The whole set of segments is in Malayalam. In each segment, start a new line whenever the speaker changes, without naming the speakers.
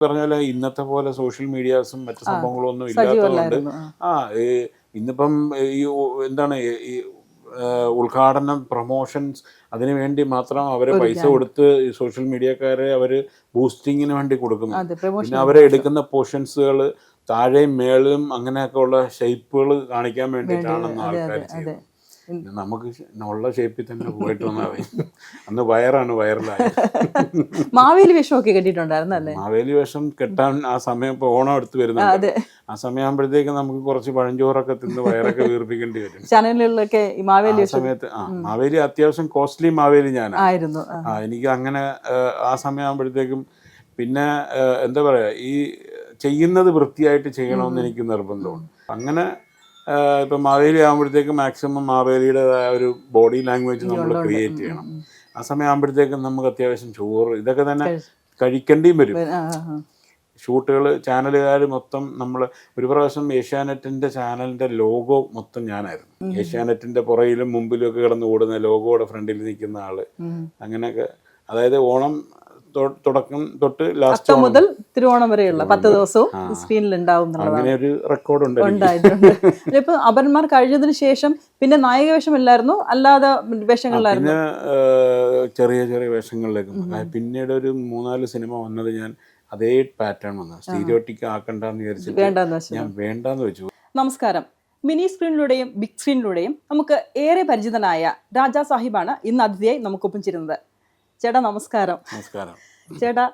പറഞ്ഞ പോലെ ഇന്നത്തെ പോലെ സോഷ്യൽ മീഡിയാസും മറ്റു സംഭവങ്ങളും ഒന്നും ഇല്ലാത്തതുകൊണ്ട്
ആ.
ഇന്നിപ്പം ഈ എന്താണ് ഈ- ഉദ്ഘാടനം പ്രൊമോഷൻസ് അതിനു വേണ്ടി മാത്രം അവരെ പൈസ കൊടുത്ത് ഈ സോഷ്യൽ മീഡിയക്കാരെ അവർ ബൂസ്റ്റിങ്ങിന് വേണ്ടി കൊടുക്കുന്നു. പിന്നെ അവരെ എടുക്കുന്ന പോർഷൻസുകൾ താഴെയും മേളും അങ്ങനെയൊക്കെ ഉള്ള ഷേപ്പുകൾ കാണിക്കാൻ വേണ്ടിയിട്ടാണെന്ന് ആൾക്കാർ ചെയ്യുന്നത്. നമുക്ക് ഉള്ള ഷേപ്പിൽ തന്നെ പോയിട്ട് വന്നാൽ മതി. അന്ന് വയറാണ് വയറിലായത്.
മാവേലി വേഷമൊക്കെ കെട്ടിയിട്ടുണ്ടായിരുന്നു അല്ലേ?
മാവേലി വേഷം കെട്ടാൻ ആ സമയം ഇപ്പൊ ഓണം അടുത്ത് വരുന്നുണ്ട്.
അതെ.
ആ സമയമാകുമ്പോഴത്തേക്ക് നമുക്ക് കുറച്ച് പഴഞ്ചോറൊക്കെ തിന്ന് വയറൊക്കെ വീർപ്പിക്കേണ്ടി വരും.
ചാനലുകളിലൊക്കെ മാവേലി
സമയത്ത് ആ മാവേലി അത്യാവശ്യം കോസ്റ്റ്ലി മാവേലി ഞാൻ
ആയിരുന്നു ആ.
എനിക്ക് അങ്ങനെ ആ സമയമാകുമ്പോഴത്തേക്കും പിന്നെ എന്താ പറയാ ഈ ചെയ്യുന്നത് വൃത്തിയായിട്ട് ചെയ്യണമെന്ന് എനിക്ക് നിർബന്ധമുണ്ട്. അങ്ങനെ ഇപ്പൊ മാവേലി ആകുമ്പോഴത്തേക്കും മാക്സിമം മാവേലിയുടേതായ ഒരു ബോഡി ലാംഗ്വേജ് നമ്മൾ ക്രിയേറ്റ് ചെയ്യണം. ആ സമയമാകുമ്പോഴത്തേക്കും നമുക്ക് അത്യാവശ്യം ചോറ് ഇതൊക്കെ തന്നെ കഴിക്കേണ്ടിയും വരും. ഷൂട്ടുകൾ ചാനലുകാർ മൊത്തം നമ്മൾ ഒരു പ്രാവശ്യം ഏഷ്യാനെറ്റിന്റെ ചാനലിന്റെ ലോഗോ മൊത്തം ഞാനായിരുന്നു. ഏഷ്യാനെറ്റിന്റെ പുറയിലും മുമ്പിലും ഒക്കെ കിടന്ന് ഓടുന്ന ലോഗോയുടെ ഫ്രണ്ടിൽ നിൽക്കുന്ന
ആൾ.
അങ്ങനെയൊക്കെ അതായത് ഓണം തുടക്കം തൊട്ട് ലാസ്റ്റ്
മുതൽ തിരുവോണം വരെയുള്ള പത്ത് ദിവസവും സ്ക്രീനിൽ ഉണ്ടാവും
അങ്ങനെ ഒരു റെക്കോർഡ് ഉണ്ട്.
ഉണ്ടായിട്ടുണ്ട്. ഇപ്പൊ അപരന്മാർ കഴിഞ്ഞതിന് ശേഷം പിന്നെ നായിക വേഷമില്ലായിരുന്നു അല്ലാതെ വേഷങ്ങളിലായിരുന്നു.
ചെറിയ ചെറിയ വേഷങ്ങളിലേക്ക്. പിന്നീട് ഒരു മൂന്നാൽ സിനിമ വന്നത് ഞാൻ അതേ പാറ്റേൺ വന്നു. സ്റ്റീരിയോട്ടിക് ആക്കണ്ടെന്ന്
വിചാരിച്ചു
ഞാൻ വേണ്ടെന്ന് വെച്ചു.
നമസ്കാരം. മിനി സ്ക്രീനിലൂടെയും ബിഗ് സ്ക്രീനിലൂടെയും നമുക്ക് ഏറെ പരിചിതനായ രാജാ സാഹിബാണ് ഇന്ന് അതിഥിയായി നമുക്കൊപ്പം ചേരുന്നത്. ചേട്ടാ നമസ്കാരം.
നമസ്കാരം.
ചേട്ടാ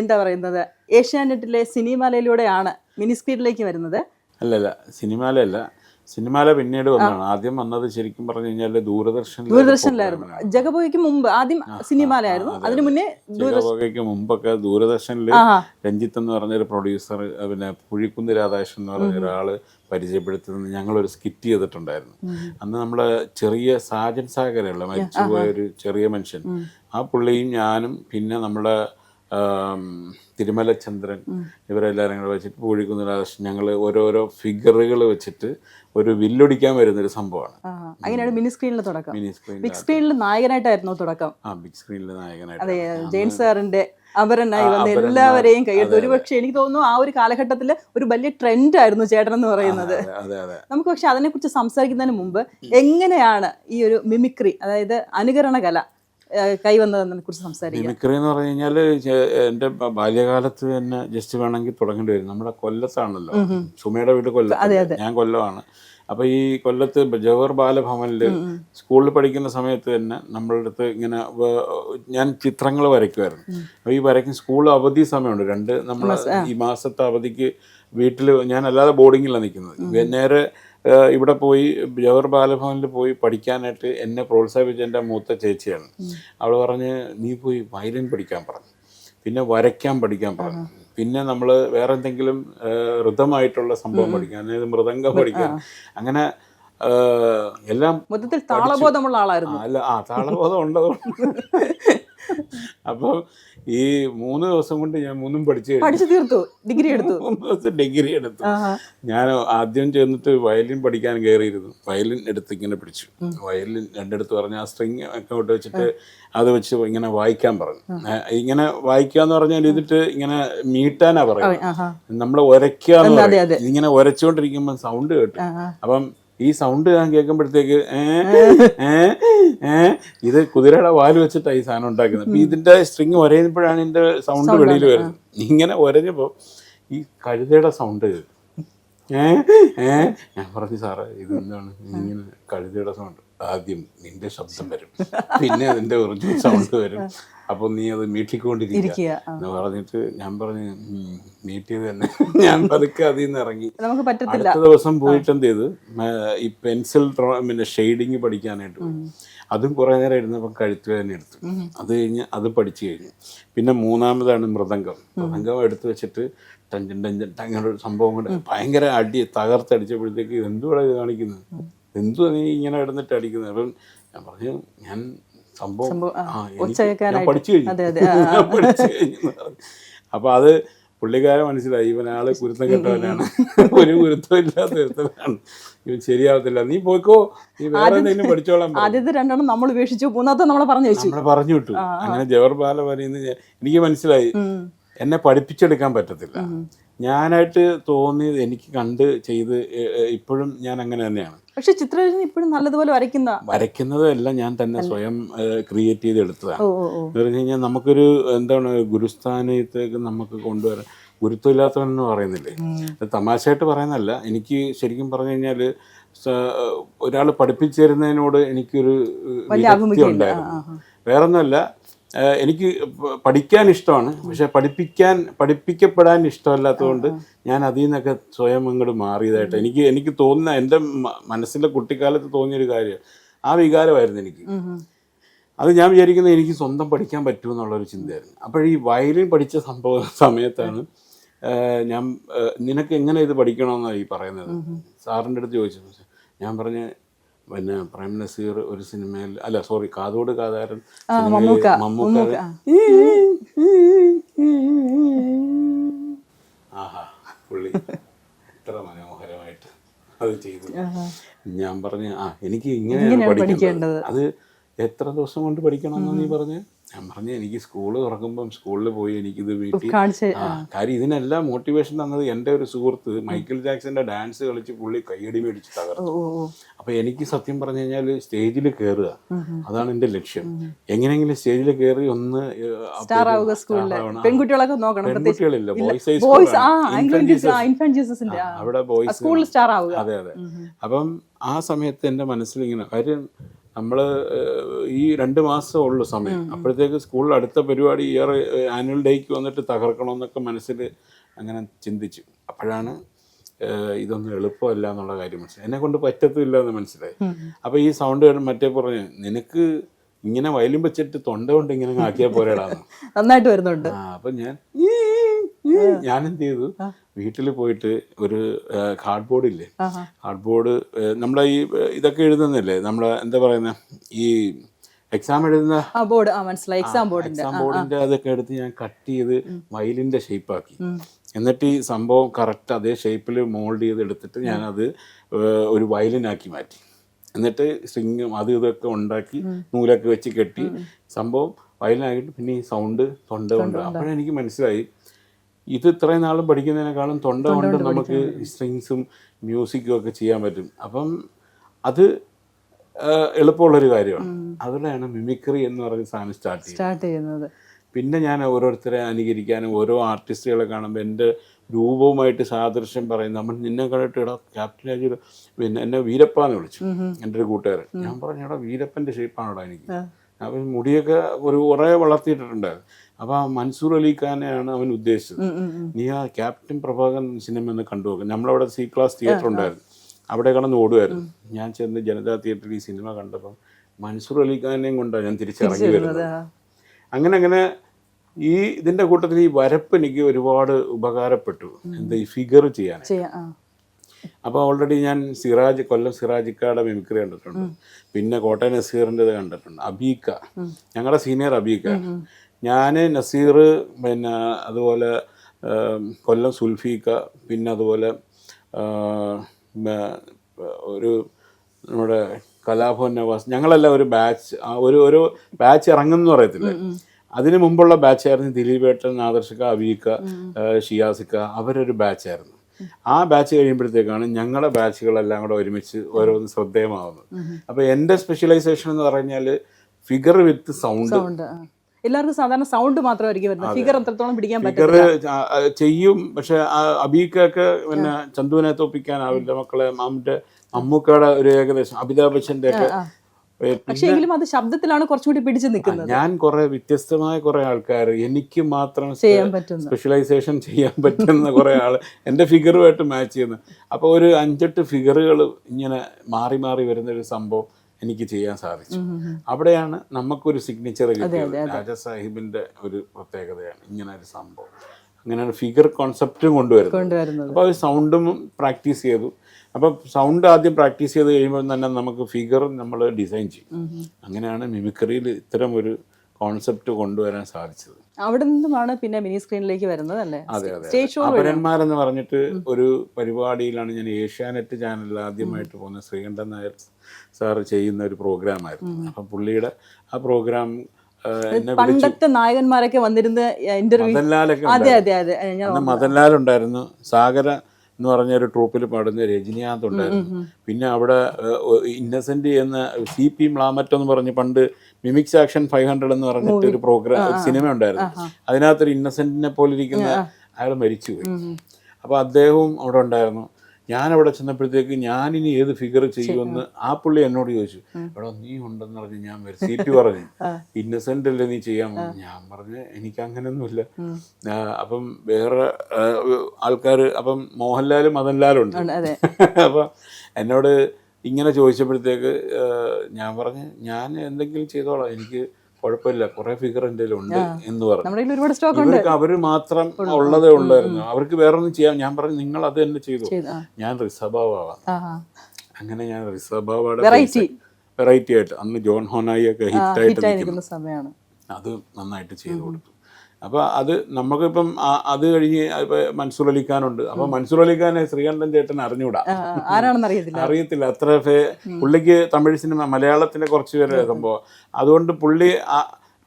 എന്താ പറയുന്നത്? ഏഷ്യാനെറ്റിലെ സിനിമാലയിലൂടെയാണ് മിനി സ്ക്രീനിലേക്ക് വരുന്നത്.
അല്ലല്ല സിനിമാലല്ല സിനിമാല പിന്നീട് വന്നതാണ്. ആദ്യം വന്നത് ശരിക്കും പറഞ്ഞു കഴിഞ്ഞാൽ ദൂരദർശൻ
ദൂരദർശനിലായിരുന്നു. ജഗബോയ്ക്ക് മുമ്പ് ആദ്യം സിനിമയിലായിരുന്നു. അതിനു മുന്നേ
ജഗബോയ്ക്ക് മുമ്പൊക്കെ ദൂരദർശനിൽ
ആ
രഞ്ജിത്ത് എന്ന് പറഞ്ഞൊരു പ്രൊഡ്യൂസർ പിന്നെ പുഴിക്കുന്ന് രാധാകൃഷ്ണൻ എന്ന് പറഞ്ഞ ഒരാൾ പരിചയപ്പെടുത്തുന്നത് ഞങ്ങളൊരു സ്കിറ്റ് ചെയ്തിട്ടുണ്ടായിരുന്നു. അന്ന് നമ്മൾ ചെറിയ സാജൻ സാഗരയുള്ള മരിച്ചുപോയ ഒരു ചെറിയ മനുഷ്യൻ. ആ പുള്ളിയും ഞാനും പിന്നെ നമ്മുടെ തിരുമലചന്ദ്രൻ ഇവരെല്ലാവരും കൂടെ വെച്ചിട്ട് പൂഴിക്കുന്ന രാധാകൃഷ്ണൻ ഞങ്ങൾ ഓരോരോ ഫിഗറുകൾ വെച്ചിട്ട് ഒരു വില്ലൊടിക്കാൻ വരുന്നൊരു സംഭവമാണ്.
അങ്ങനെയാണ് മിനി സ്ക്രീനിൽ തുടക്കം.
മിനി
ബിഗ് സ്ക്രീനിൽ നായകനായിട്ടായിരുന്നു തുടക്കം.
ആ ബിഗ് സ്ക്രീനിൽ നായകനായിട്ട്
ജെയിൻ സാറിന്റെ വന്ന് എല്ലാവരെയും കൈയെടുത്തു ഒരുപക്ഷെ എനിക്ക് തോന്നുന്നു ആ ഒരു കാലഘട്ടത്തിൽ ഒരു വലിയ ട്രെൻഡ് ആയിരുന്നു ചേട്ടൻ എന്ന് പറയുന്നത്. നമുക്ക് പക്ഷെ അതിനെക്കുറിച്ച് സംസാരിക്കുന്നതിന് മുമ്പ് എങ്ങനെയാണ് ഈ ഒരു മിമിക്രി അതായത് അനുകരണ കല ഏഹ്, കൈവന്നതെന്നെ കുറിച്ച് സംസാരിക്കാം.
മിമിക്രി എന്ന് പറഞ്ഞു കഴിഞ്ഞാൽ എന്റെ ബാല്യകാലത്ത് തന്നെ ജസ്റ്റ് വേണമെങ്കിൽ തുടങ്ങേണ്ടി വരും. നമ്മുടെ കൊല്ലത്താണല്ലോ. സുമയുടെ വീട് കൊല്ലത്ത്. ഞാൻ കൊല്ലമാണ്. അപ്പൊ ഈ കൊല്ലത്ത് ജവഹർ ബാലഭവനിൽ സ്കൂളിൽ പഠിക്കുന്ന സമയത്ത് തന്നെ നമ്മളുടെ അടുത്ത് ഇങ്ങനെ ഞാൻ ചിത്രങ്ങൾ വരയ്ക്കുമായിരുന്നു. അപ്പൊ ഈ വരയ്ക്കും സ്കൂൾ അവധി സമയമുണ്ട്. രണ്ട് നമ്മൾ ഈ മാസത്തെ അവധിക്ക് വീട്ടിൽ ഞാൻ അല്ലാതെ ബോർഡിങ്ങിലാണ് നിൽക്കുന്നത് നേരെ ഇവിടെ പോയി ജവഹർ ബാലഭവനിൽ പോയി പഠിക്കാനായിട്ട് എന്നെ പ്രോത്സാഹിപ്പിച്ച എന്റെ മൂത്ത ചേച്ചിയാണ്. അവൾ പറഞ്ഞ് നീ പോയി വയലിൻ പഠിക്കാൻ പറഞ്ഞു. പിന്നെ വരയ്ക്കാൻ പഠിക്കാൻ പറഞ്ഞു. പിന്നെ നമ്മൾ വേറെ എന്തെങ്കിലും ഋതമായിട്ടുള്ള സംഭവം പഠിക്കാൻ അതായത് മൃദംഗം പഠിക്കാൻ. അങ്ങനെ എല്ലാം
മൊത്തത്തിൽ താളബോധമുള്ള ആളായിരുന്നു.
അല്ല ആ താളബോധം ഉണ്ടതുകൊണ്ട് അപ്പം ഈ മൂന്ന് ദിവസം കൊണ്ട് ഞാൻ മൂന്നും പഠിച്ചു
പഠിച്ചു തീർത്തു. ഡിഗ്രി എടുത്തു.
മൂന്ന് ദിവസം ഡിഗ്രി എടുത്തു. ഞാൻ ആദ്യം ചെന്നിട്ട് വയലിൻ പഠിക്കാൻ കയറിയിരുന്നു. വയലിൻ എടുത്ത് ഇങ്ങനെ പിടിച്ചു. വയലിൻ രണ്ടെടുത്ത് പറഞ്ഞു ആ സ്ട്രിങ് ഒക്കെ ഇട്ട് വെച്ചിട്ട് അത് വെച്ച് ഇങ്ങനെ വായിക്കാൻ പറഞ്ഞു. ഇങ്ങനെ ഇങ്ങനെ വായിക്കാന്ന് പറഞ്ഞാൽ ഇതിട്ട് ഇങ്ങനെ മീട്ടാനാ പറയുന്നത്. നമ്മൾ ഉരയ്ക്കുക ഇങ്ങനെ ഉരച്ചുകൊണ്ടിരിക്കുമ്പോൾ സൗണ്ട് കേട്ടു. അപ്പം ഈ സൗണ്ട് ഞാൻ കേൾക്കുമ്പോഴത്തേക്ക് ഇത് കുതിരയുടെ വാൽ വെച്ചിട്ടാണ് ഈ സാധനം ഉണ്ടാക്കുന്നത്. അപ്പൊ ഇതിന്റെ സ്ട്രിങ് ഒരയുമ്പോഴാണ് ഇതിന്റെ സൗണ്ട് വെളിയിൽ വരുന്നത്. ഇങ്ങനെ ഒരഞ്ഞപ്പോ ഈ കഴുതയുടെ സൗണ്ട് ഏ ഏ ഞാൻ പറഞ്ഞു സാറേ ഇത് എന്താണ്? ഇങ്ങനെ കഴുതയുടെ സൗണ്ട് ആദ്യം നിന്റെ ശബ്ദം വരും. പിന്നെ അതിന്റെ ഒറിജിനൽ സൗണ്ട് വരും. അപ്പൊ നീ അത് മീട്ടിക്കൊണ്ടിരിക്കുക. എന്ന് പറഞ്ഞിട്ട് ഞാൻ പറഞ്ഞു "ഉം, മീറ്റിയത് തന്നെ. ഞാൻ പതുക്കെ അതിൽ നിന്ന് ഇറങ്ങി. അടുത്ത ദിവസം പോയിട്ട് എന്ത് ചെയ്ത്? ഈ പെൻസിൽ പിന്നെ ഷെയ്ഡിങ് പഠിക്കാനായിട്ട് പോയി. അതും കുറേ നേരം ഇരുന്നപ്പോൾ കഴുത്ത് വേദന എടുത്തു അത് കഴിഞ്ഞ് അത് പഠിച്ചു കഴിഞ്ഞു. പിന്നെ മൂന്നാമതാണ് മൃദംഗം. മൃദംഗം എടുത്തു വെച്ചിട്ട് ടഞ്ചൻ ടഞ്ചൻ അങ്ങനെ ഒരു സംഭവം കൊണ്ട് ഭയങ്കര അടി തകർത്തടിച്ചപ്പോഴത്തേക്ക് എന്തുവാണ് ഇത് കാണിക്കുന്നത്? എന്തുവാ നീ ഇങ്ങനെ കിടന്നിട്ട് അടിക്കുന്നത്? അപ്പം ഞാൻ പറഞ്ഞു ഞാൻ സംഭവം ഞാൻ പഠിച്ചു കഴിഞ്ഞു. ഞാൻ പഠിച്ചു കഴിഞ്ഞു അപ്പോൾ അപ്പൊ അത് പുള്ളിക്കാരൻ മനസ്സിലായി ഇവൻ ആൾ കുരുത്തം കെട്ടവനാണ്. ഒരു കുരുത്തം ഇല്ലാത്ത ഒരുത്തനാണ്. ഇവൻ ശരിയാവത്തില്ല. നീ പോയിക്കോ. നീ വേറെ എന്തെങ്കിലും പഠിച്ചോളാം പറഞ്ഞു.
ആദ്യത്തെ രണ്ടെണ്ണം നമ്മൾ ഉപേക്ഷിച്ചു. മൂന്നാമത്തെ നമ്മളെ പറഞ്ഞു വെച്ചു.
നമ്മളെ പറഞ്ഞു വിട്ടു. അങ്ങനെ ജവഹർ ബാല പറയുന്നത് എനിക്ക് മനസ്സിലായി. എന്നെ പഠിപ്പിച്ചെടുക്കാൻ പറ്റത്തില്ല. ഞാനായിട്ട് തോന്നിയത് എനിക്ക് കണ്ട് ചെയ്ത് ഇപ്പോഴും ഞാൻ അങ്ങനെ തന്നെയാണ്.
പക്ഷെ ചിത്രരചന ഇപ്പോഴും നല്ലതുപോലെ വരയ്ക്കുന്ന
വരയ്ക്കുന്നതും എല്ലാം ഞാൻ തന്നെ സ്വയം ക്രിയേറ്റ് ചെയ്തെടുത്തതാണ് എന്ന് പറഞ്ഞു കഴിഞ്ഞാൽ നമുക്കൊരു എന്താണ് ഗുരുസ്ഥാനത്തേക്ക് നമുക്ക് കൊണ്ടുവരാൻ ഗുരുത്വമില്ലാത്തവനെന്ന് പറയുന്നില്ലേ തമാശയായിട്ട് പറയുന്നതല്ല. എനിക്ക് ശരിക്കും പറഞ്ഞു കഴിഞ്ഞാൽ ഒരാൾ പഠിപ്പിച്ചു തരുന്നതിനോട് എനിക്കൊരു ഉണ്ടായിരുന്നു. വേറൊന്നുമല്ല എനിക്ക് പഠിക്കാൻ ഇഷ്ടമാണ്. പക്ഷെ പഠിപ്പിക്കാൻ പഠിപ്പിക്കപ്പെടാൻ ഇഷ്ടമല്ലാത്തതുകൊണ്ട് ഞാൻ അതിൽ നിന്നൊക്കെ സ്വയം അങ്ങോട്ട് മാറിയതായിട്ട് എനിക്ക് എനിക്ക് തോന്നുന്ന എന്റെ മനസ്സിലെ കുട്ടിക്കാലത്ത് തോന്നിയൊരു കാര്യം ആ വികാരമായിരുന്നു എനിക്ക്. അത് ഞാൻ വിചാരിക്കുന്നത് എനിക്ക് സ്വന്തം പഠിക്കാൻ പറ്റുമെന്നുള്ളൊരു ചിന്തയായിരുന്നു. അപ്പോൾ ഈ വയലിൻ പഠിച്ച സംഭവ സമയത്താണ് ഞാൻ നിനക്ക് എങ്ങനെ ഇത് പഠിക്കണമെന്നാണ് ഈ പറയുന്നത്? സാറിന്റെ അടുത്ത് ചോദിച്ചു. ഞാൻ പറഞ്ഞ പിന്നെ പ്രേം നസീർ ഒരു സിനിമയിൽ അല്ല സോറി കാതോട് കാതാരൻ
മമ്മൂക്ക,
ആഹാ പുള്ളി ഇത്ര മനോഹരമായിട്ട് അത് ചെയ്തു. ഞാൻ പറഞ്ഞു ആ എനിക്ക് ഇങ്ങനെയാണ് പഠിക്കേണ്ടത്. അത് എത്ര ദിവസം കൊണ്ട് പഠിക്കണം എന്ന് നീ പറഞ്ഞു? ഞാൻ പറഞ്ഞു എനിക്ക് സ്കൂൾ തുറക്കുമ്പം സ്കൂളിൽ പോയി എനിക്കിത് വീട്ടിൽ ആ കാര്യം ഇതിനെല്ലാം മോട്ടിവേഷൻ തന്നത് എന്റെ ഒരു സുഹൃത്ത് മൈക്കിൾ ജാക്സന്റെ ഡാൻസ് കളിച്ച് പുള്ളി കയ്യടി മേടിച്ച് തകർത്തു. അപ്പൊ എനിക്ക് സത്യം പറഞ്ഞു കഴിഞ്ഞാൽ സ്റ്റേജിൽ കയറുക അതാണ് എന്റെ ലക്ഷ്യം. എങ്ങനെയെങ്കിലും സ്റ്റേജിൽ കയറി ഒന്ന്
പെൺകുട്ടികളൊക്കെ നോക്കണം
പെൺകുട്ടികളില്ല ബോയ്സ് അവിടെ ബോയ്സ് അതെ അതെ. അപ്പം ആ സമയത്ത് എന്റെ മനസ്സിൽ ഇങ്ങനെ കാര്യം നമ്മൾ ഈ രണ്ട് മാസം ഉള്ളു സമയം. അപ്പോഴത്തേക്ക് സ്കൂളിൽ അടുത്ത പരിപാടി ഇയർ ആനുവൽ ഡേക്ക് വന്നിട്ട് തകർക്കണമെന്നൊക്കെ മനസ്സിൽ അങ്ങനെ ചിന്തിച്ചു. അപ്പോഴാണ് ഇതൊന്നും എളുപ്പമല്ല എന്നുള്ള കാര്യം മനസ്സിലായി. എന്നെ കൊണ്ട് പറ്റത്തില്ല എന്ന് മനസ്സിലായി. അപ്പോൾ ഈ സൗണ്ട് മറ്റേ പറഞ്ഞു നിനക്ക് ഇങ്ങനെ വയലും വെച്ചിട്ട് തൊണ്ട കൊണ്ട് ഇങ്ങനെ ആക്കിയാൽ പോരാടാന്ന്.
നന്നായിട്ട് വരുന്നുണ്ട്.
ആ ഞാൻ ഞാൻ ഞാൻ എന്ത് ചെയ്തു വീട്ടിൽ പോയിട്ട് ഒരു കാർഡ് ബോർഡ് ഇല്ലേ
ആഹാ.
കാർഡ് ബോർഡ് നമ്മളെ ഈ ഇതൊക്കെ എഴുതുന്നില്ലേ? നമ്മളെ എന്താ പറയുന്ന? ഈ എക്സാം എഴുതുന്ന
ബോർഡ്. മനസ്സിലായി. എക്സാം ബോർഡിന്റെ.
എക്സാം ബോർഡിന്റെ അതൊക്കെ എടുത്ത് ഞാൻ കട്ട് ചെയ്ത് വയലിന്റെ ഷേപ്പാക്കി. എന്നിട്ട് ഈ സംഭവം കറക്റ്റ് അതേ ഷേപ്പിൽ മോൾഡ് ചെയ്ത് എടുത്തിട്ട് ഞാനത് അത് ഒരു വയലിനാക്കി മാറ്റി. എന്നിട്ട് സ്ട്രിങ്ങും അത് ഇതൊക്കെ ഉണ്ടാക്കി നൂലൊക്കെ വെച്ച് കെട്ടി സംഭവം വയലിനാക്കിയിട്ട് പിന്നെ ഈ സൗണ്ട് തൊണ്ട കൊണ്ട്. അപ്പോഴെനിക്ക് മനസ്സിലായി ഇത് ഇത്രയും നാളും പഠിക്കുന്നതിനേക്കാളും തൊണ്ട കൊണ്ട് നമുക്ക് സ്ട്രിങ്സും മ്യൂസിക്കും ഒക്കെ ചെയ്യാൻ പറ്റും. അപ്പം അത് എളുപ്പമുള്ളൊരു കാര്യമാണ്. അതിലാണ് മിമിക്രി എന്ന് പറയുന്ന സാധനം സ്റ്റാർട്ട്
സ്റ്റാർട്ട് ചെയ്യുന്നത്.
പിന്നെ ഞാൻ ഓരോരുത്തരെ അനുകരിക്കാനും ഓരോ ആർട്ടിസ്റ്റുകളെ കാണുമ്പോൾ എന്റെ രൂപവുമായിട്ട് സാദൃശ്യം പറയും നമ്മൾ നിന്നെ കണ്ടിട്ട് ഇട ക്യാപ്റ്റൻ രാജു പിന്നെ എന്നെ വീരപ്പ എന്ന് വിളിച്ചു എന്റെ ഒരു കൂട്ടുകാരൻ. ഞാൻ പറഞ്ഞു എടാ വീരപ്പന്റെ ഷേപ്പാണോടാ എനിക്ക്? അപ്പം മുടിയൊക്കെ ഒരു കുറേ വളർത്തിയിട്ടിട്ടുണ്ടായിരുന്നു. അപ്പോൾ ആ മൻസൂർ അലി ഖാനെയാണ് അവൻ ഉദ്ദേശിച്ചത്. നീ ആ ക്യാപ്റ്റൻ പ്രഭാകരൻ സിനിമ എന്ന് കണ്ടു നോക്കും. നമ്മളവിടെ സി ക്ലാസ് തിയേറ്റർ ഉണ്ടായിരുന്നു. അവിടെ കടന്ന് ഓടുമായിരുന്നു ഞാൻ ചെന്ന് ജനതാ തിയേറ്ററിൽ ഈ സിനിമ കണ്ടപ്പോൾ മൻസൂർ അലി ഖാനെയും കൊണ്ടാണ് ഞാൻ തിരിച്ചിറങ്ങി വരുന്നത്. അങ്ങനെ അങ്ങനെ ഈ ഇതിന്റെ കൂട്ടത്തിൽ ഈ വരപ്പ് എനിക്ക് ഒരുപാട് ഉപകാരപ്പെട്ടു. എന്താ ഈ ഫിഗർ ചെയ്യാൻ.
അപ്പൊ
അപ്പോൾ ഓൾറെഡി ഞാൻ സിറാജ് കൊല്ലം സിറാജിക്കയുടെ മിമിക്രി കണ്ടിട്ടുണ്ട്. പിന്നെ കോട്ടയം നസീറിന്റെത് കണ്ടിട്ടുണ്ട്. അബീക്ക. ഞങ്ങളുടെ സീനിയർ അബീക്ക. ഞാൻ നസീർ പിന്നെ അതുപോലെ കൊല്ലം സുൽഫീക്ക പിന്നെ അതുപോലെ ഒരു നമ്മുടെ കലാഭവൻ നവാസ് ഞങ്ങളെല്ലാം ഒരു ബാച്ച് ഒരു ഒരു ബാച്ച് ഇറങ്ങുമെന്ന് പറയത്തില്ല അതിന് മുമ്പുള്ള ബാച്ചായിരുന്നു ദിലീപേട്ടൻ ആദർശിക്ക അബീക്ക ഷിയാസിക്ക അവരൊരു ബാച്ചായിരുന്നു. ആ ബാച്ച് കഴിയുമ്പോഴത്തേക്കാണ് ഞങ്ങളുടെ ബാച്ചുകളെല്ലാം കൂടെ ഒരുമിച്ച് ഓരോന്ന് ശ്രദ്ധേയമാവുന്നത്. അപ്പോൾ എന്റെ സ്പെഷ്യലൈസേഷൻ എന്ന് പറഞ്ഞാൽ ഫിഗർ വിത്ത് സൗണ്ട്
എല്ലാവർക്കും സാധാരണ സൗണ്ട് മാത്രമായിരിക്കും വരുന്നത്. ഫിഗർ എത്രത്തോളം പിടിക്കാൻ പറ്റും
ചെയ്യും. പക്ഷെ അബീക്കൊക്കെ പിന്നെ ചന്തുവിനെ തോപ്പിക്കാനാവില്ല മക്കളെ. മാമിന്റെ മമ്മൂക്കയുടെ ഒരു ഏകദേശം അമിതാഭ് ബച്ചന്റെ ഒക്കെ
പക്ഷേ എങ്കിലും അത് ശബ്ദത്തിലാണ് കുറച്ചുകൂടി പിടിച്ചു നിൽക്കുന്നത്.
ഞാൻ കുറെ വ്യത്യസ്തമായ കുറെ ആൾക്കാർ എനിക്ക് മാത്രം
ചെയ്യാൻ പറ്റുന്ന
സ്പെഷ്യലൈസേഷൻ ചെയ്യാൻ പറ്റുന്ന കുറെ ആൾ എന്റെ ഫിഗറുമായിട്ട് മാച്ച് ചെയ്യുന്നത് അപ്പോൾ ഒരു അഞ്ചെട്ട് ഫിഗറുകൾ ഇങ്ങനെ മാറി മാറി വരുന്ന ഒരു സംഭവം എനിക്ക് ചെയ്യാൻ സാധിച്ചു. അവിടെയാണ് നമുക്കൊരു സിഗ്നേച്ചർ കിട്ടിയത്. രാജാസാഹിബിന്റെ ഒരു പ്രത്യേകതയാണ് ഇങ്ങനെ ഒരു സംഭവം. അങ്ങനെയാണ് ഫിഗർ കോൺസെപ്റ്റും കൊണ്ടുവരുന്നത്.
കൊണ്ടുവരുന്നത്.
അപ്പോൾ അത് സൗണ്ടും പ്രാക്ടീസ് ചെയ്തു. അപ്പോൾ സൗണ്ട് ആദ്യം പ്രാക്ടീസ് ചെയ്ത് കഴിയുമ്പോൾ തന്നെ നമുക്ക് ഫിഗർ നമ്മൾ ഡിസൈൻ ചെയ്യും. അങ്ങനെയാണ് മിമിക്രിയിൽ ഇത്തരം ഒരു കോൺസെപ്റ്റ് കൊണ്ടുവരാൻ സാധിച്ചത്.
അവിടെ നിന്നുമാണ് പിന്നെ മിനി സ്ക്രീനിലേക്ക് വരുന്നത് അല്ലേ?
അതെ അതെ
സ്റ്റേജ് ഷോ
അപരന്മാരെന്ന് പറഞ്ഞിട്ട് ഒരു പരിപാടിയിലാണ് ഞാൻ ഏഷ്യാനെറ്റ് ചാനലിൽ ആദ്യമായിട്ട് പോകുന്ന ശ്രീകണ്ഠൻ നായർ സാർ ചെയ്യുന്ന ഒരു പ്രോഗ്രാമായിരുന്നു. അപ്പം പുള്ളിയുടെ ആ പ്രോഗ്രാം
പണ്ടത്തെ നായകന്മാരൊക്കെ വന്നിരുന്ന് ഇന്റർവ്യൂ ഞാൻ
മദൻലാൽ ഉണ്ടായിരുന്നു. സാഗര എന്ന് പറഞ്ഞ ഒരു ട്രൂപ്പിൽ പാടുന്ന രജനീകാന്ത് ഉണ്ടായിരുന്നു. പിന്നെ അവിടെ ഇന്നസെന്റ് എന്ന സി പി മ്ലാമറ്റ് എന്ന് പറഞ്ഞ് പണ്ട് മിമിക്സ് ആക്ഷൻ ഫൈവ് ഹൺഡ്രഡ് എന്ന് പറഞ്ഞിട്ട് ഒരു പ്രോഗ്രാം സിനിമ ഉണ്ടായിരുന്നു. അതിനകത്തൊരു ഇന്നസെന്റിനെ പോലെ ഇരിക്കുന്ന അയാൾ മരിച്ചുപോയി. അപ്പോൾ അദ്ദേഹവും അവിടെ ഉണ്ടായിരുന്നു. ഞാൻ അവിടെ ചെന്നപ്പോഴത്തേക്ക് ഞാനിനി ഏത് ഫിഗർ ചെയ്യുമെന്ന് ആ. പുള്ളി എന്നോട് ചോദിച്ചു. എടാ നീ ഉണ്ടെന്ന് പറഞ്ഞ് ഞാൻ വരും. സി പറഞ്ഞു. ഇന്നസെന്റ് അല്ലേ നീ ചെയ്യാൻ ഞാൻ പറഞ്ഞു എനിക്ക് അങ്ങനെയൊന്നുമില്ല അപ്പം വേറെ ആൾക്കാർ അപ്പം മോഹൻലാലും മദൻലാലും ഉണ്ട്. അപ്പം എന്നോട് ഇങ്ങനെ ചോദിച്ചപ്പോഴത്തേക്ക് ഞാൻ പറഞ്ഞു ഞാൻ എന്തെങ്കിലും ചെയ്തോളാം. എനിക്ക് കുഴപ്പമില്ല. കുറെ ഫിഗർ എന്റെ ഉണ്ട് എന്ന് പറഞ്ഞു. ഇവർക്ക് അവർ മാത്രം ഉള്ളതേ ഉള്ളായിരുന്നു. അവർക്ക് വേറൊന്നും ചെയ്യാം. ഞാൻ പറഞ്ഞു നിങ്ങൾ അത് തന്നെ ചെയ്തു. ഞാൻ റിസബാവാം
ആ.
അങ്ങനെ ഞാൻ റിസബാവയുടെ
വെറൈറ്റി
ആയിട്ട്. അന്ന് ജോൺ ഹോനായി ഒക്കെ ഹിറ്റ്
ആയിട്ട്
നിൽക്കുന്നു.
സമയമാണ്.
അത് നന്നായിട്ട് ചെയ്തു കൊടുത്തു. അപ്പോൾ അത് നമുക്കിപ്പം അത് കഴിഞ്ഞ് ഇപ്പൊ മൻസൂർ അലിഖാനുണ്ട്. അപ്പോൾ മൻസൂർ അലിഖാനെ ശ്രീകണ്ഠൻ ചേട്ടൻ അറിഞ്ഞൂടാ.
ആരാണെന്ന് അറിയത്തില്ല.
അറിയത്തില്ല. അത്ര പുള്ളിക്ക് തമിഴ് സിനിമ മലയാളത്തിലെ കുറച്ച് പേര് സംഭവം അതുകൊണ്ട് പുള്ളി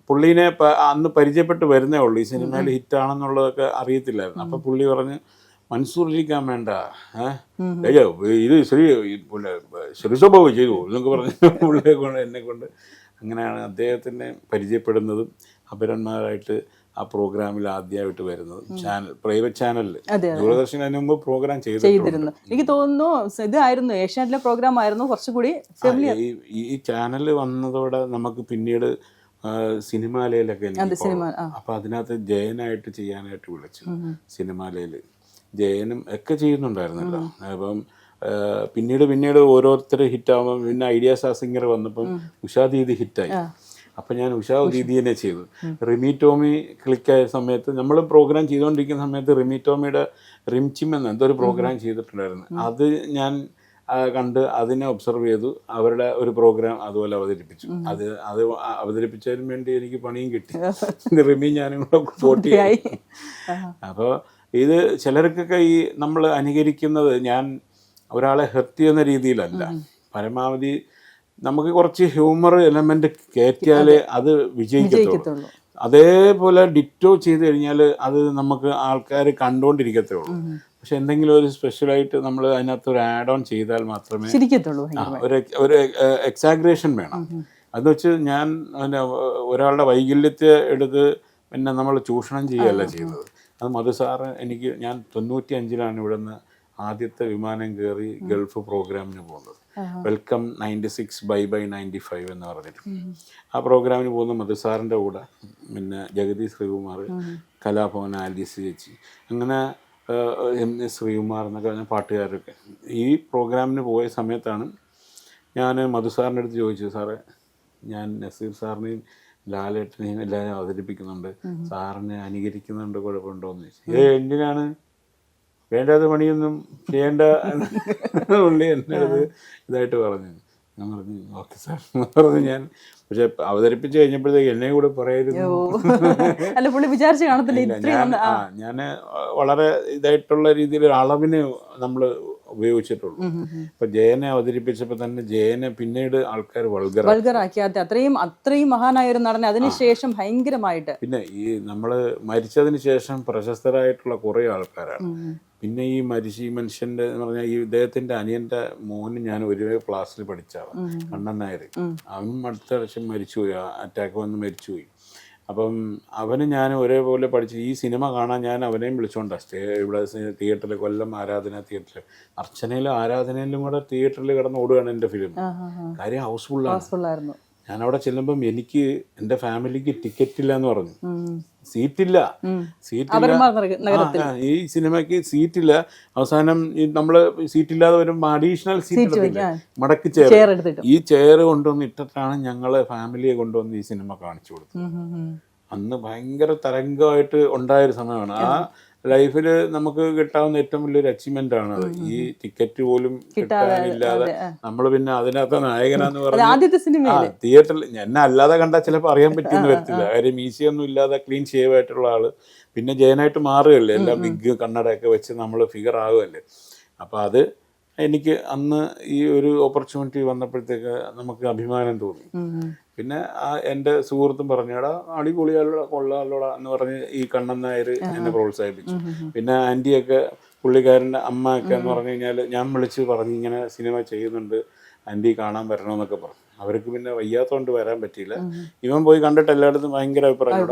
പുള്ളീനെ അന്ന് പരിചയപ്പെട്ട് വരുന്നേ ഉള്ളൂ. ഈ സിനിമയിൽ ഹിറ്റാണെന്നുള്ളതൊക്കെ അറിയത്തില്ലായിരുന്നു. അപ്പൊ പുള്ളി പറഞ്ഞ് മൻസൂർ ഇരിക്കാൻ വേണ്ട. ഏഹ് ഇത് ശ്രീ സ്വഭാവം ചെയ്തു എന്നൊക്കെ പറഞ്ഞ് പുള്ളിയെ കൊണ്ട് എന്നെ കൊണ്ട് അങ്ങനെയാണ് അദ്ദേഹത്തിനെ പരിചയപ്പെടുന്നതും അപരന്മാരായിട്ട് ആ പ്രോഗ്രാമിൽ ആദ്യമായിട്ട് വരുന്നത്. ചാനൽ പ്രൈവറ്റ് ചാനലിൽ ദൂരദർശൻ അതിന് മുമ്പ് പ്രോഗ്രാം
ചെയ്തിരുന്നു. എനിക്ക് തോന്നുന്നു ഇതായിരുന്നു. ഏഷ്യാനെറ്റിലെ പ്രോഗ്രാം ആയിരുന്നു കുറച്ചുകൂടി
ഈ ചാനൽ വന്നതോടെ നമുക്ക് പിന്നീട് സിനിമാലയിലൊക്കെ. അപ്പൊ അതിനകത്ത് ജയനായിട്ട് ചെയ്യാനായിട്ട് വിളിച്ചു. സിനിമാലയിൽ ജയനും ഒക്കെ ചെയ്യുന്നുണ്ടായിരുന്നല്ലോ. അപ്പം പിന്നീട് പിന്നീട് ഓരോരുത്തർ ഹിറ്റാകുമ്പോൾ പിന്നെ ഐഡിയാസ് ആ സിംഗർ വന്നപ്പം ഉഷാദീദി ഹിറ്റായി. അപ്പം ഞാൻ ഉഷാ ദീദിനെ ചെയ്തു. റിമിറ്റോമി ക്ലിക്ക് ക്ലിക്കായ സമയത്ത് നമ്മൾ പ്രോഗ്രാം ചെയ്തുകൊണ്ടിരിക്കുന്ന സമയത്ത് റിമിറ്റോമിയുടെ റിംചിം എന്ന എന്തോ ഒരു പ്രോഗ്രാം ചെയ്തിട്ടുണ്ടായിരുന്നു. അത് ഞാൻ കണ്ട് അതിനെ ഒബ്സർവ് ചെയ്തു. അവരുടെ ഒരു പ്രോഗ്രാം അതുപോലെ അവതരിപ്പിച്ചു. അത് അത് അവതരിപ്പിച്ചതിന് വേണ്ടി എനിക്ക് പണിയും കിട്ടി. റിമി ഞാനും കൂടെ പോട്ടിയായി. അപ്പോൾ ഇത് ചിലർക്കൊക്കെ ഈ നമ്മൾ അനുകരിക്കുന്നത് ഞാൻ ഒരാളെ ഹെർത്തി എന്ന രീതിയിലല്ല. പരമാവധി നമുക്ക് കുറച്ച് ഹ്യൂമർ എലമെന്റ് കയറ്റിയാലേ അത്. വിജയിക്കത്തുള്ളൂ. അതേപോലെ ഡിറ്റോ ചെയ്ത് കഴിഞ്ഞാൽ അത് നമുക്ക് ആൾക്കാർ കണ്ടുകൊണ്ടിരിക്കത്തേ ഉള്ളൂ പക്ഷെ എന്തെങ്കിലും ഒരു സ്പെഷ്യലായിട്ട് നമ്മൾ അതിനകത്ത് ഒരു ആഡ് ഓൺ ചെയ്താൽ മാത്രമേ ഒരു ഒരു എക്സാഗ്രേഷൻ വേണം. അത് വെച്ച് ഞാൻ പിന്നെ ഒരാളുടെ വൈകല്യത്തെ എടുത്ത് പിന്നെ നമ്മൾ ചൂഷണം ചെയ്യുകയല്ല ചെയ്യുന്നത് അത് മധു സാറ് എനിക്ക് ഞാൻ തൊണ്ണൂറ്റി അഞ്ചിലാണ് ഇവിടുന്ന് ആദ്യത്തെ വിമാനം കയറി ഗൾഫ് പ്രോഗ്രാമിന് പോകുന്നത്. Welcome ninety six bye bye ninety five എന്ന് പറഞ്ഞിട്ട്. ആ പ്രോഗ്രാമിന് പോകുന്ന മധുസാറിന്റെ കൂടെ പിന്നെ ജഗതി ശ്രീകുമാർ കലാഭവൻ ആലീസ് ചേച്ചി അങ്ങനെ എം എസ് ശ്രീകുമാർ എന്നൊക്കെ പറഞ്ഞ പാട്ടുകാരൊക്കെ. ഈ പ്രോഗ്രാമിന് പോയ സമയത്താണ് ഞാൻ മധുസാറിന്റെ അടുത്ത് ചോദിച്ചു സാറേ ഞാൻ നസീർ സാറിനെയും ലാലേട്ടനെയും എല്ലാവരും അവതരിപ്പിക്കുന്നുണ്ട്. സാറിനെ അനുകരിക്കുന്നുണ്ട് കുഴപ്പമുണ്ടോയെന്ന് ചോദിച്ചു. ഏ എന്തിനാണ്? വേണ്ടാത്ത പണിയൊന്നും ചെയ്യേണ്ട പുള്ളി അടുത്ത് ഇതായിട്ട് പറഞ്ഞു. ഞാൻ പറഞ്ഞു ഓക്കെ സാർ. എന്ന് പറഞ്ഞു ഞാൻ. പക്ഷെ അവതരിപ്പിച്ച് കഴിഞ്ഞപ്പോഴത്തേക്ക് എന്നെ കൂടെ പറയായിരുന്നു
അല്ല പുള്ളി വിചാരിച്ച് കാണത്തില്ല
ഞാൻ ആ. ഞാൻ വളരെ ഇതായിട്ടുള്ള രീതിയിൽ അളവിന് നമ്മൾ ഉപയോഗിച്ചിട്ടുള്ളൂ. ഇപ്പൊ ജയനെ അവതരിപ്പിച്ചപ്പോൾ തന്നെ ജയനെ പിന്നീട് ആൾക്കാർ വൾഗർ
വൾഗറാക്കി. അതെ അത്രയും അത്രയും മഹാനായ ഒരു നടനെ അതിനുശേഷം ഭയങ്കരമായിട്ട്.
പിന്നെ ഈ നമ്മൾ മരിച്ചതിന് ശേഷം പ്രശസ്തരായിട്ടുള്ള കുറേ ആൾക്കാരാണ്. പിന്നെ ഈ മരിച്ച ഈ മനുഷ്യന്റെ എന്ന് പറഞ്ഞാൽ ഈ ഇദ്ദേഹത്തിന്റെ അനിയന്റെ മോന് ഞാൻ ഒരു ക്ലാസ്സിൽ പഠിച്ചാണ് കണ്ണൻ നായർ അവനും അടുത്ത വർഷം മരിച്ചുപോയി. അറ്റാക്ക് വന്ന് മരിച്ചുപോയി. അപ്പം അവന് ഞാൻ ഒരേപോലെ പഠിച്ച് ഈ സിനിമ കാണാൻ ഞാൻ അവനെയും വിളിച്ചുകൊണ്ടാണ് സ്റ്റേ ഇവിടെ തിയേറ്ററിൽ കൊല്ലം ആരാധന തിയേറ്ററിൽ അർച്ചനയിലും ആരാധനയിലും കൂടെ തിയേറ്ററിൽ കിടന്ന് ഓടുകയാണ് എന്റെ ഫിലിം കാര്യം ഹൗസ്ഫുള്ളാണ്.
ഹൗസ്ഫുള്ളായിരുന്നു.
ഞാൻ അവിടെ ചെല്ലുമ്പം എനിക്ക് എന്റെ ഫാമിലിക്ക് ടിക്കറ്റ് ഇല്ല എന്ന് പറഞ്ഞു സീറ്റില്ല.
നഗരത്തിൽ
ഈ സിനിമയ്ക്ക് സീറ്റില്ല. അവസാനം ഈ നമ്മൾ സീറ്റില്ലാതെ വരുമ്പോൾ അഡീഷണൽ സീറ്റ് മടക്കി ചെയർ ഈ ചെയർ കൊണ്ടുവന്ന് ഇട്ടിട്ടാണ് ഞങ്ങൾ ഫാമിലിയെ കൊണ്ടുവന്ന് ഈ സിനിമ കാണിച്ചു കൊടുത്തത്. അന്ന് ഭയങ്കര തരംഗമായിട്ട് ഉണ്ടായൊരു സമയമാണ്. ആ ലൈഫിൽ നമുക്ക് കിട്ടാവുന്ന ഏറ്റവും വലിയൊരു അച്ചീവ്മെന്റ് ആണ് ഈ ടിക്കറ്റ് പോലും കിട്ടാനില്ലാതെ നമ്മൾ പിന്നെ അതിനകത്ത് നായകനാന്ന് പറഞ്ഞു ആ തിയേറ്ററിൽ എന്നെ അല്ലാതെ കണ്ടാൽ ചിലപ്പോൾ അറിയാൻ പറ്റിയെന്ന് വരത്തില്ല. കാര്യം ഒന്നും ഇല്ലാതെ ക്ലീൻ ഷേവ് ആയിട്ടുള്ള ആൾ. പിന്നെ ജയനായിട്ട് മാറുകയല്ലേ? എല്ലാം ബിഗ് കണ്ണടയൊക്കെ വെച്ച് നമ്മൾ ഫിഗർ ആകുമല്ലേ അപ്പോൾ അത് എനിക്ക് അന്ന് ഈ ഒരു ഓപ്പർച്യൂണിറ്റി വന്നപ്പോഴത്തേക്ക് നമുക്ക് അഭിമാനം തോന്നി. പിന്നെ ആ എന്റെ സുഹൃത്തും പറഞ്ഞടാ അടിപൊളിയാലോട കൊള്ളാലോടാ എന്ന് പറഞ്ഞ് ഈ കണ്ണൻ നായർ എന്നെ പ്രോത്സാഹിപ്പിച്ചു. പിന്നെ ആന്റിയൊക്കെ പുള്ളിക്കാരന്റെ അമ്മയൊക്കെ എന്ന് പറഞ്ഞു കഴിഞ്ഞാൽ ഞാൻ വിളിച്ച് പറഞ്ഞു ഇങ്ങനെ സിനിമ ചെയ്യുന്നുണ്ട് ആന്റി കാണാൻ വരണമെന്നൊക്കെ പറഞ്ഞു. അവർക്ക് പിന്നെ വയ്യാത്തോണ്ട് വരാൻ പറ്റിയില്ല. ഇവൻ പോയി കണ്ടിട്ട് എല്ലായിടത്തും ഭയങ്കര അഭിപ്രായം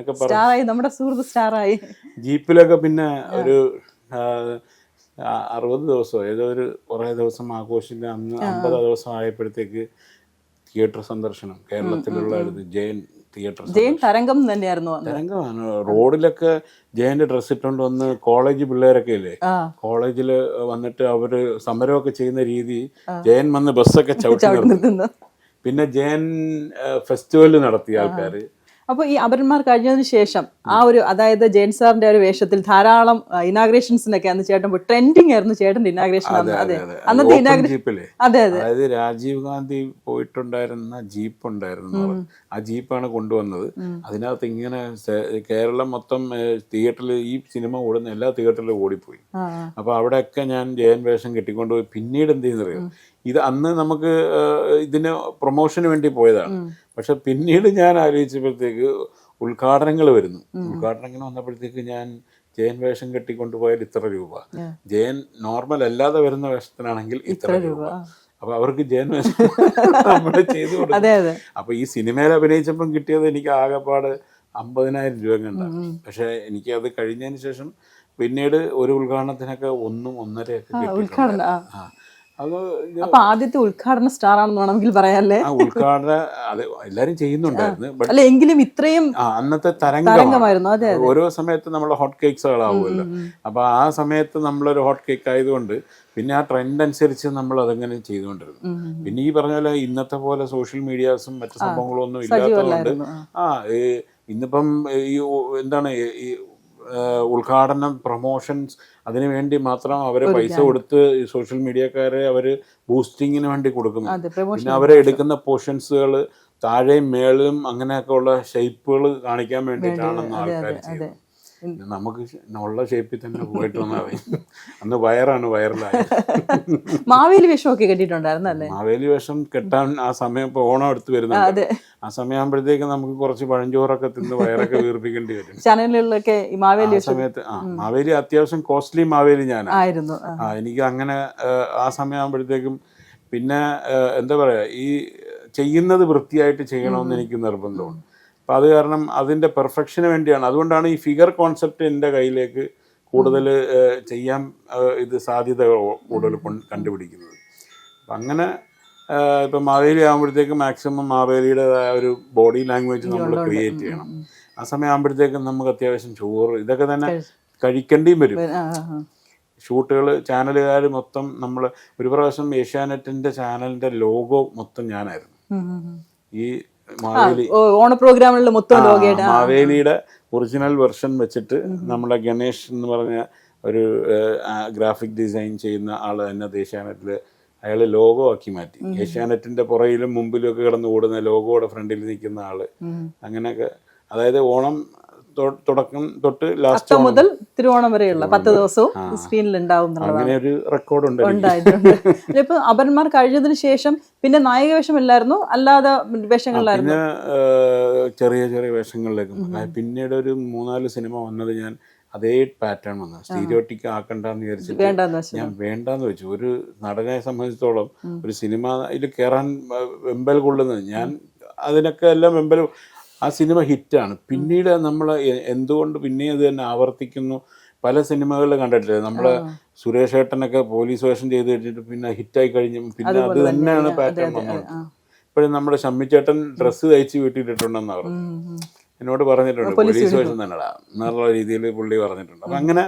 ഒക്കെ പറഞ്ഞു.
സ്റ്റാറായി നമ്മുടെ സുഹൃത്ത് സ്റ്റാറായി.
ജീപ്പിലൊക്കെ പിന്നെ ഒരു അറുപത് ദിവസമോ ഏതോ ഒരു കുറേ ദിവസം ആഘോഷിച്ച അന്ന് അമ്പത് ദിവസം ആയപ്പോഴത്തേക്ക് തിയേറ്റർ സന്ദർശനം കേരളത്തിലുള്ള ജയൻ തിയേറ്റർ
ജെയിൻ തരംഗം തന്നെയായിരുന്നു
തരംഗമാണ്. റോഡിലൊക്കെ ജയന്റെ ഡ്രസ് ഇട്ടുകൊണ്ട് വന്ന് കോളേജ് പിള്ളേരൊക്കെ ഇല്ലേ? കോളേജിൽ വന്നിട്ട് അവർ സമരമൊക്കെ ചെയ്യുന്ന രീതി ജയൻ വന്ന് ബസ്സൊക്കെ ചവിട്ടി പിന്നെ ജയൻ ഫെസ്റ്റിവൽ നടത്തിയ ആൾക്കാർ
അപ്പൊ ഈ അപരന്മാർ കഴിഞ്ഞതിന് ശേഷം ആ ഒരു അതായത് ജെയിൻ സാറിന്റെ ഒരു വേഷത്തിൽ ധാരാളം ഇനാഗ്രേഷൻസിനൊക്കെ അന്ന് ചേട്ടൻ പോയി ട്രെൻഡിങ് ആയിരുന്നു ചേട്ടന്റെ ഇനാഗ്രേഷൻ അതെ അന്നത്തെ ഇനാഗ്രേഷൻ അതെ അതെ.
അതായത് രാജീവ് ഗാന്ധി പോയിട്ടുണ്ടായിരുന്ന ജീപ്പ് ഉണ്ടായിരുന്നു ആ ജീപ്പാണ് കൊണ്ടുവന്നത്. അതിനകത്ത് ഇങ്ങനെ കേരളം മൊത്തം തിയേറ്ററിൽ ഈ സിനിമ ഓടുന്ന എല്ലാ തിയേറ്ററിലും ഓടിപ്പോയി.
ആ
അപ്പൊ അവിടെയൊക്കെ ഞാൻ ജയൻ വേഷം കെട്ടിക്കൊണ്ടുപോയി പിന്നീട് എന്ത് ചെയ്യുന്നറിയോ? ഇത് അന്ന് നമുക്ക് ഇതിന് പ്രൊമോഷന് വേണ്ടി പോയതാണ്. പക്ഷെ പിന്നീട് ഞാൻ ആലോചിച്ചപ്പോഴത്തേക്ക് ഉദ്ഘാടനങ്ങൾ വരുന്നു. ഉദ്ഘാടനങ്ങൾ വന്നപ്പോഴത്തേക്ക് ഞാൻ ജയൻ വേഷം കെട്ടിക്കൊണ്ടുപോയാൽ ഇത്ര രൂപ. ജയൻ നോർമൽ അല്ലാതെ വരുന്ന വേഷത്തിനാണെങ്കിൽ ഇത്ര രൂപ. അപ്പൊ അവർക്ക് ജയൻ നമ്മൾ ചെയ്തു കൊടുക്കും. അപ്പൊ ഈ സിനിമയിൽ അഭിനയിച്ചപ്പം കിട്ടിയത് എനിക്ക് ആകെപ്പാട് അമ്പതിനായിരം രൂപ കണ്ടാണ് പക്ഷെ എനിക്ക് അത് കഴിഞ്ഞതിന് ശേഷം പിന്നീട് ഒരു ഉദ്ഘാടനത്തിനൊക്കെ ഒന്നും ഒന്നരയൊക്കെ
ഉദ്ഘാടനം അപ്പൊ ആദ്യത്തെ ഉദ്ഘാടന സ്റ്റാർ ആണെന്ന് വേണമെങ്കിൽ പറയാല്ലേ?
ഉദ്ഘാടന അത് എല്ലാരും ചെയ്യുന്നുണ്ടായിരുന്നു.
അല്ല എങ്കിലും ഇത്രയും
അന്നത്തെ
തരംഗമായിരുന്നു. അതെ
ഓരോ സമയത്ത് നമ്മൾ ഹോട്ട് കേക്ക്സുകളാവുമല്ലോ അപ്പൊ ആ സമയത്ത് നമ്മളൊരു ഹോട്ട് കേക്ക് ആയതുകൊണ്ട് പിന്നെ ആ ട്രെൻഡ് അനുസരിച്ച് നമ്മൾ അതങ്ങനെ ചെയ്തുകൊണ്ടിരുന്നു. പിന്നെ ഈ പറഞ്ഞ പോലെ ഇന്നത്തെ പോലെ സോഷ്യൽ മീഡിയാസും മറ്റു സംഭവങ്ങളും ഒന്നും ഇല്ലാത്തതുകൊണ്ട്
ആ.
ഇന്നിപ്പം ഈ എന്താണ് ഈ- ഉദ്ഘാടനം പ്രൊമോഷൻസ് അതിനുവേണ്ടി മാത്രം അവരെ പൈസ കൊടുത്ത് ഈ സോഷ്യൽ മീഡിയക്കാരെ അവർ ബൂസ്റ്റിങ്ങിന് വേണ്ടി കൊടുക്കുന്നു. പിന്നെ അവരെ എടുക്കുന്ന പോർഷൻസുകൾ താഴെയും മേളും അങ്ങനെയൊക്കെ ഉള്ള ഷേപ്പുകൾ കാണിക്കാൻ വേണ്ടിയിട്ടാണെന്ന് ആൾക്കാർ ചെയ്യുന്നത്. നമുക്ക് ഉള്ള ഷേപ്പിൽ തന്നെ പോയിട്ട് വന്നാൽ അന്ന് വയറാണ് വയറിലായത്
മാവേലി വേഷമൊക്കെ കെട്ടിയിട്ടുണ്ടായിരുന്നു അല്ലേ?
മാവേലി വേഷം കെട്ടാൻ ആ സമയം ഇപ്പോൾ ഓണം അടുത്ത് വരുന്നുണ്ട്. ആ സമയമാകുമ്പോഴത്തേക്ക് നമുക്ക് കുറച്ച് പഴഞ്ചോറൊക്കെ തിന്ന് വയറൊക്കെ വീർപ്പിക്കേണ്ടി വരും.
ചാനലുകളിലൊക്കെ മാവേലി
സമയത്ത് ആ മാവേലി അത്യാവശ്യം കോസ്റ്റ്ലി മാവേലി ഞാൻ
ആയിരുന്നു ആ.
എനിക്ക് അങ്ങനെ ആ സമയമാകുമ്പോഴത്തേക്കും പിന്നെ എന്താ പറയാ ഈ ചെയ്യുന്നത് വൃത്തിയായിട്ട് ചെയ്യണമെന്ന് എനിക്ക് നിർബന്ധമാണ് അപ്പം അത് കാരണം അതിന്റെ പെർഫെക്ഷന് വേണ്ടിയാണ്. അതുകൊണ്ടാണ് ഈ ഫിഗർ കോൺസെപ്റ്റ് എന്റെ കയ്യിലേക്ക് കൂടുതൽ ചെയ്യാൻ ഇത് സാധ്യത കൂടുതൽ കൊണ്ട് കണ്ടുപിടിക്കുന്നത്. അപ്പം അങ്ങനെ ഇപ്പം മാവേലി ആകുമ്പോഴത്തേക്ക് മാക്സിമം മാവേലിയുടേതായ ഒരു ബോഡി ലാംഗ്വേജ് നമ്മൾ ക്രിയേറ്റ് ചെയ്യണം. ആ സമയം ആകുമ്പോഴത്തേക്കും നമുക്ക് അത്യാവശ്യം ചോറ് ഇതൊക്കെ തന്നെ കഴിക്കേണ്ടിയും വരും. ഷൂട്ടുകൾ ചാനലുകാർ മൊത്തം നമ്മൾ ഒരു പ്രാവശ്യം ഏഷ്യാനെറ്റിന്റെ ചാനലിന്റെ ലോഗോ മൊത്തം ഞാനായിരുന്നു. ഈ
ഓണ പ്രോഗ്രാമുകളിൽ മൊത്തം
ആ,
ലോകയുടെ
മാവേലിയുടെ ഒറിജിനൽ വെർഷൻ വെച്ചിട്ട് നമ്മുടെ ഗണേഷ് എന്ന് പറഞ്ഞ ഒരു ഗ്രാഫിക് ഡിസൈൻ ചെയ്യുന്ന ആൾ തന്നെ ദേശാനത്തിൽ അയാൾ ലോഗോ ആക്കി മാറ്റി ഏഷ്യാനെറ്റിന്റെ പുറയിലും മുമ്പിലും ഒക്കെ കിടന്ന് ഓടുന്ന ലോഗോയുടെ ഫ്രണ്ടിൽ നിൽക്കുന്ന ആൾ. അങ്ങനെയൊക്കെ അതായത് ഓണം തുടക്കം തൊട്ട് ലാസ്റ്റ്
മുതൽ തിരുവോണം വരെയുള്ള പത്ത് ദിവസവും സ്ക്രീനിൽ ഉണ്ടാവും
അങ്ങനെ ഒരു റെക്കോർഡ് ഉണ്ട്.
ഉണ്ടായിട്ടുണ്ട്. ഇപ്പൊ അപരന്മാർ കഴിഞ്ഞതിന് ശേഷം പിന്നെ നായക വേഷം ഇല്ലായിരുന്നു അല്ലാതെ വേഷങ്ങളിലായിരുന്നു.
ചെറിയ ചെറിയ വേഷങ്ങളിലേക്ക്. പിന്നീട് ഒരു മൂന്നാൽ സിനിമ വന്നത് ഞാൻ അതേ പാറ്റേൺ വന്നു. സ്റ്റീരിയോട്ടിക് ആക്കണ്ടെന്ന് വിചാരിച്ചിട്ട്
വെച്ചു.
ഞാൻ വേണ്ടാന്ന് വെച്ചു. ഒരു നടനെ സംബന്ധിച്ചിടത്തോളം ഒരു സിനിമയിൽ കയറാൻ വെമ്പൽ കൊള്ളുന്നത്. ഞാൻ അതിനൊക്കെ എല്ലാം വെമ്പൽ ആ സിനിമ ഹിറ്റാണ്. പിന്നീട് നമ്മൾ എന്തുകൊണ്ട് പിന്നെ അത് തന്നെ ആവർത്തിക്കുന്നു? പല സിനിമകളിൽ കണ്ടിട്ടില്ലേ? നമ്മൾ സുരേഷ് ഏട്ടനൊക്കെ പോലീസ് വേഷം ചെയ്ത് കഴിഞ്ഞിട്ട് പിന്നെ ഹിറ്റായി കഴിഞ്ഞു പിന്നെ അത് തന്നെയാണ് പാറ്റേൺ വന്നത്. ഇപ്പോഴും നമ്മുടെ ഷമ്മിച്ചേട്ടൻ ഡ്രസ്സ് തയ്ച്ച് വീട്ടിലിട്ടുണ്ടെന്ന് പറഞ്ഞു എന്നോട് പറഞ്ഞിട്ടുണ്ട് പോലീസ് വേഷം തന്നെടാ എന്നുള്ള രീതിയിൽ പുള്ളി പറഞ്ഞിട്ടുണ്ട്. അപ്പം അങ്ങനെ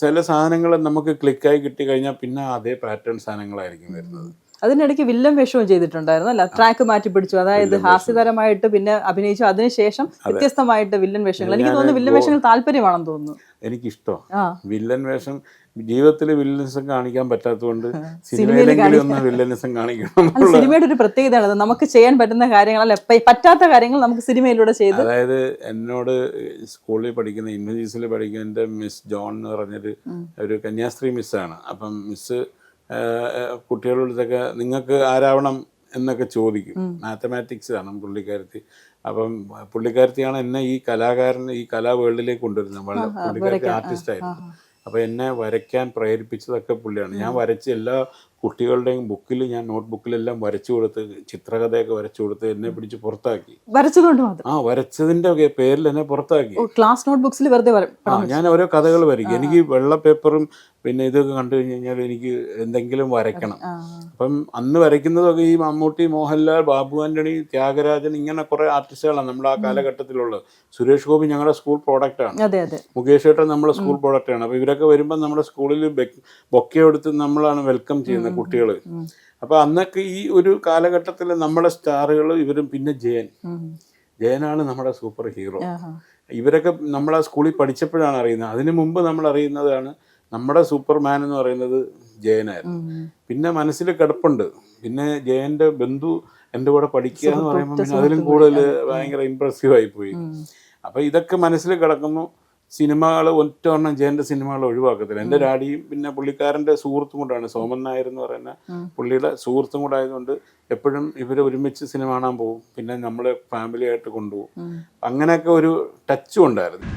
ചില സാധനങ്ങൾ നമുക്ക് ക്ലിക്കായി കിട്ടി കഴിഞ്ഞാൽ പിന്നെ അതേ പാറ്റേൺ സാധനങ്ങളായിരിക്കും വരുന്നത്.
അതിനിടയ്ക്ക് വില്ലൻ വേഷവും ചെയ്തിട്ടുണ്ടായിരുന്നു അല്ല? ട്രാക്ക് മാറ്റി പിടിച്ചു. അതായത് ഹാസ്യതരമായിട്ട് പിന്നെ അഭിനയിച്ചു. അതിനുശേഷം വ്യത്യസ്തമായിട്ട് വില്ലൻ വേഷങ്ങൾ. എനിക്ക് തോന്നുന്നു വില്ലൻ വേഷങ്ങൾ താല്പര്യമാണെന്ന് തോന്നുന്നു.
എനിക്കിഷ്ടമാണ്
ആ.
വില്ലൻ വേഷം ജീവിതത്തിൽ വില്ലനിസം കാണിക്കാൻ പറ്റാത്തതുകൊണ്ട് സിനിമയിലെങ്കിലും വില്ലനിസം കാണിക്കണം
സിനിമയുടെ ഒരു പ്രത്യേകതയാണ് നമുക്ക് ചെയ്യാൻ പറ്റുന്ന കാര്യങ്ങളല്ല പറ്റാത്ത കാര്യങ്ങൾ നമുക്ക് സിനിമയിലൂടെ ചെയ്ത്
അതായത് എന്നോട് സ്കൂളിൽ പഠിക്കുന്ന ഇൻഫോസിസിൽ പഠിക്കുന്ന മിസ് ജോൺ എന്ന് പറഞ്ഞൊരു ഒരു കന്യാസ്ത്രീ മിസ്സാണ്. അപ്പം മിസ്സ് കുട്ടികളോടൊക്കെ നിങ്ങൾക്ക് ആരാവണം എന്നൊക്കെ ചോദിക്കും. മാത്തമാറ്റിക്സ് ആണ് പുള്ളിക്കാരത്തി. അപ്പം പുള്ളിക്കാരത്തിയാണ് എന്നെ ഈ കലാകാരൻ ഈ കലാ വേൾഡിലേക്ക് കൊണ്ടുവരുന്നത്. വളരെ പുള്ളിക്കാരത്തി ആർട്ടിസ്റ്റായിരുന്നു അപ്പം അപ്പോൾ എന്നെ വരയ്ക്കാൻ പ്രേരിപ്പിച്ചതൊക്കെ പുള്ളിയാണ്. ഞാൻ വരച്ച് എല്ലാ കുട്ടികളുടെയും ബുക്കിൽ ഞാൻ നോട്ട് ബുക്കിലെല്ലാം വരച്ചു കൊടുത്ത് ചിത്രകഥയൊക്കെ വരച്ചു കൊടുത്ത് എന്നെ പിടിച്ച് പുറത്താക്കി.
വരച്ചതുകൊണ്ട് മാത്രം?
ആ വരച്ചതിന്റെ ഒക്കെ പേരിൽ എന്നെ പുറത്താക്കി.
ക്ലാസ് നോട്ട് ബുക്സിൽ വെറുതെ
ആ ഞാൻ ഓരോ കഥകൾ വരയ്ക്കും. എനിക്ക് വെള്ള പേപ്പറും പിന്നെ ഇതൊക്കെ കണ്ടു കഴിഞ്ഞു കഴിഞ്ഞാൽ എനിക്ക് എന്തെങ്കിലും വരയ്ക്കണം. അപ്പം അന്ന് വരയ്ക്കുന്നതൊക്കെ ഈ മമ്മൂട്ടി മോഹൻലാൽ ബാബു ആന്റണി ത്യാഗരാജൻ ഇങ്ങനെ കുറെ ആർട്ടിസ്റ്റുകളാണ് നമ്മുടെ ആ കാലഘട്ടത്തിലുള്ളത്. സുരേഷ് ഗോപി ഞങ്ങളുടെ സ്കൂൾ പ്രോഡക്റ്റ് ആണ്.
അതെ അതെ.
മുകേഷ് ഏട്ടൻ നമ്മുടെ സ്കൂൾ പ്രോഡക്റ്റ് ആണ്. അപ്പൊ ഇവരൊക്കെ വരുമ്പോൾ നമ്മുടെ സ്കൂളിൽ ബൊക്കെ എടുത്ത് നമ്മളാണ് വെൽക്കം ചെയ്യുന്ന കുട്ടികൾ അപ്പൊ അന്നൊക്കെ ഈ ഒരു കാലഘട്ടത്തിൽ നമ്മുടെ സ്റ്റാറുകൾ ഇവരും പിന്നെ ജയൻ. ജയനാണ് നമ്മുടെ സൂപ്പർ ഹീറോ. ഇവരൊക്കെ നമ്മളെ സ്കൂളിൽ പഠിച്ചപ്പോഴാണ് അറിയുന്നത്. അതിനു മുമ്പ് നമ്മൾ അറിയുന്നതാണ് നമ്മുടെ സൂപ്പർമാൻ എന്ന് പറയുന്നത് ജയനായിരുന്നു. പിന്നെ മനസ്സിൽ കിടപ്പുണ്ട്. പിന്നെ ജയന്റെ ബന്ധു എന്റെ കൂടെ പഠിക്കുക എന്ന് പറയുമ്പോൾ പിന്നെ അതിലും കൂടുതൽ ഭയങ്കര ഇമ്പ്രസീവ് ആയി പോയി. അപ്പൊ ഇതൊക്കെ മനസ്സിൽ കിടക്കുന്നു. സിനിമകൾ ഒറ്റ ജയന്റെ സിനിമകൾ ഒഴിവാക്കത്തില്ല. എന്റെ ഡാഡിയും പിന്നെ പുള്ളിക്കാരന്റെ സുഹൃത്തും കൂടാണ്. സോമൻ നായർ എന്ന് പറയുന്ന പുള്ളിയുടെ സുഹൃത്തും കൂടെ ആയതുകൊണ്ട് എപ്പോഴും ഇവർ ഒരുമിച്ച് സിനിമ കാണാൻ പോകും. പിന്നെ നമ്മളെ ഫാമിലി ആയിട്ട് കൊണ്ടുപോകും. അങ്ങനെയൊക്കെ ഒരു ടച്ചും ഉണ്ടായിരുന്നു.